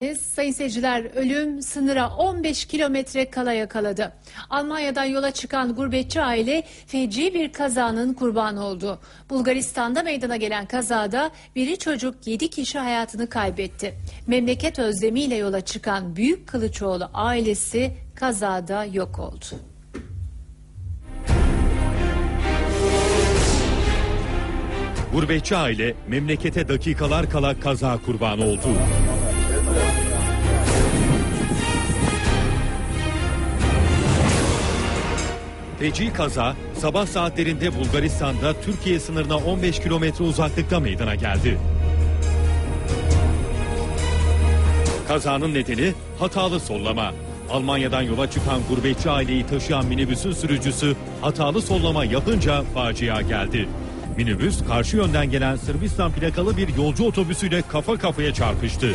Sayın seyirciler ölüm sınıra 15 kilometre kala yakaladı. Almanya'dan yola çıkan gurbetçi aile feci bir kazanın kurbanı oldu. Bulgaristan'da meydana gelen kazada biri çocuk 7 kişi hayatını kaybetti. Memleket özlemiyle yola çıkan Büyük Kılıçoğlu ailesi kazada yok oldu. Gurbetçi aile memlekete dakikalar kala kaza kurbanı oldu. Feci kaza sabah saatlerinde Bulgaristan'da Türkiye sınırına 15 kilometre uzaklıkta meydana geldi. Kazanın nedeni hatalı sollama. Almanya'dan yola çıkan gurbetçi aileyi taşıyan minibüsün sürücüsü hatalı sollama yapınca facia geldi. Minibüs karşı yönden gelen Sırbistan plakalı bir yolcu otobüsüyle kafa kafaya çarpıştı.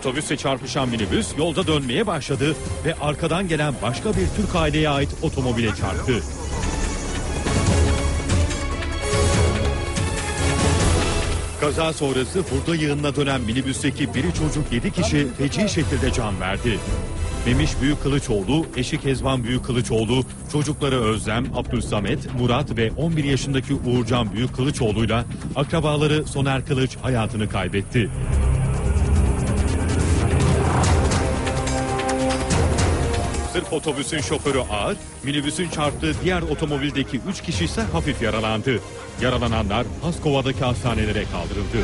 Otobüse çarpışan minibüs yolda dönmeye başladı ve arkadan gelen başka bir Türk aileye ait otomobile çarptı. Kaza sonrası hurda yığınına dönen minibüsteki biri çocuk 7 kişi feci şekilde can verdi. Memiş Büyük Kılıçoğlu, eşi Kezban Büyük Kılıçoğlu, çocukları Özlem, Abdülsamet, Murat ve 11 yaşındaki Uğurcan Büyük Kılıçoğlu'yla akrabaları Soner Kılıç hayatını kaybetti. Sırf otobüsün şoförü ağır, minibüsün çarptığı diğer otomobildeki 3 kişi ise hafif yaralandı. Yaralananlar Paskova'daki hastanelere kaldırıldı.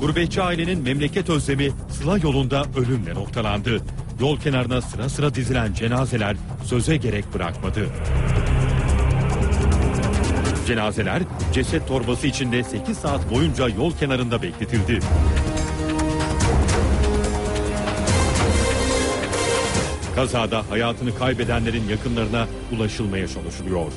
Gurbetçi ailenin memleket özlemi Sıla yolunda ölümle noktalandı. Yol kenarına sıra sıra dizilen cenazeler söze gerek bırakmadı. Cenazeler ceset torbası içinde 8 saat boyunca yol kenarında bekletildi. Kazada hayatını kaybedenlerin yakınlarına ulaşılmaya çalışılıyor.